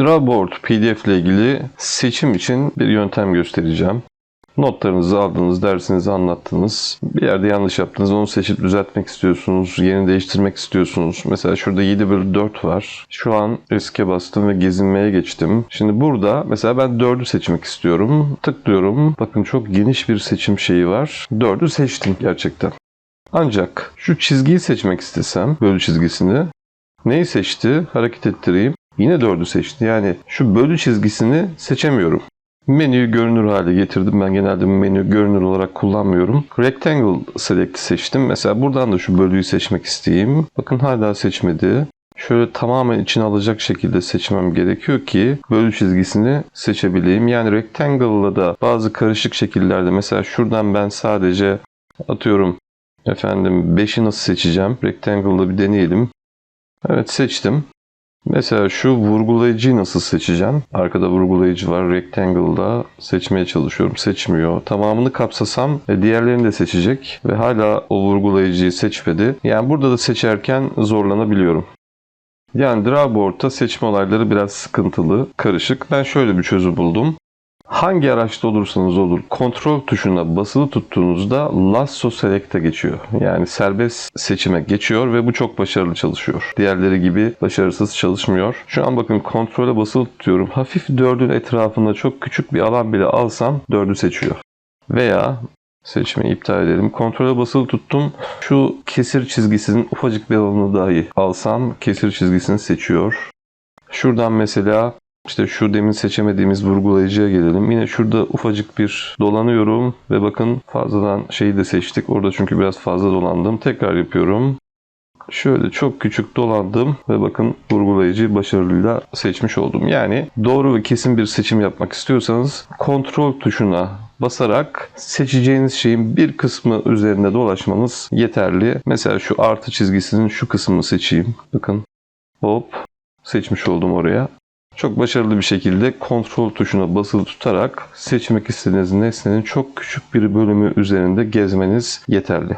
Drawboard PDF ile ilgili seçim için bir yöntem göstereceğim. Notlarınızı aldınız, dersinizi anlattınız. Bir yerde yanlış yaptınız, onu seçip düzeltmek istiyorsunuz, yerini değiştirmek istiyorsunuz. Mesela şurada 7 bölü 4 var. Şu an eske bastım ve gezinmeye geçtim. Şimdi burada mesela ben 4'ü seçmek istiyorum. Tıklıyorum. Bakın çok geniş bir seçim şeyi var. 4'ü seçtim gerçekten. Ancak şu çizgiyi seçmek istesem, bölü çizgisini, neyi seçti? Hareket ettireyim. Yine 4'ü seçti. Yani şu bölü çizgisini seçemiyorum. Menüyü görünür hale getirdim. Ben genelde menü görünür olarak kullanmıyorum. Rectangle Select'i seçtim. Mesela buradan da şu bölüyü seçmek isteyeyim. Bakın hala seçmedi. Şöyle tamamen içine alacak şekilde seçmem gerekiyor ki bölü çizgisini seçebileyim. Yani Rectangle'la da bazı karışık şekillerde mesela şuradan ben sadece atıyorum efendim 5'i nasıl seçeceğim? Rectangle'da bir deneyelim. Evet seçtim. Mesela şu vurgulayıcıyı nasıl seçeceğim? Arkada vurgulayıcı var. Rectangle'da seçmeye çalışıyorum. Seçmiyor. Tamamını kapsasam e, diğerlerini de seçecek. Ve hala o vurgulayıcıyı seçmedi. Yani burada da seçerken zorlanabiliyorum. Yani Drawboard'da seçme olayları biraz sıkıntılı, karışık. Ben şöyle bir çözüm buldum. Hangi araçta olursanız olur kontrol tuşuna basılı tuttuğunuzda Lasso Select'e geçiyor. Yani serbest seçime geçiyor ve bu çok başarılı çalışıyor. Diğerleri gibi başarısız çalışmıyor. Şu an bakın kontrole basılı tutuyorum. Hafif dördün etrafında çok küçük bir alan bile alsam dördü seçiyor. Veya seçmeyi iptal edelim. Kontrole basılı tuttum. Şu kesir çizgisinin ufacık bir alanını dahi alsam kesir çizgisini seçiyor. Şuradan mesela işte şu demin seçemediğimiz vurgulayıcıya gelelim. Yine şurada ufacık bir dolanıyorum ve bakın fazladan şeyi de seçtik. Orada çünkü biraz fazla dolandım. Tekrar yapıyorum. Şöyle çok küçük dolandım ve bakın vurgulayıcıyı başarıyla seçmiş oldum. Yani doğru ve kesin bir seçim yapmak istiyorsanız kontrol tuşuna basarak seçeceğiniz şeyin bir kısmı üzerinde dolaşmanız yeterli. Mesela şu artı çizgisinin şu kısmını seçeyim. Bakın hop seçmiş oldum oraya. Çok başarılı bir şekilde kontrol tuşuna basılı tutarak seçmek istediğiniz nesnenin çok küçük bir bölümü üzerinde gezmeniz yeterli.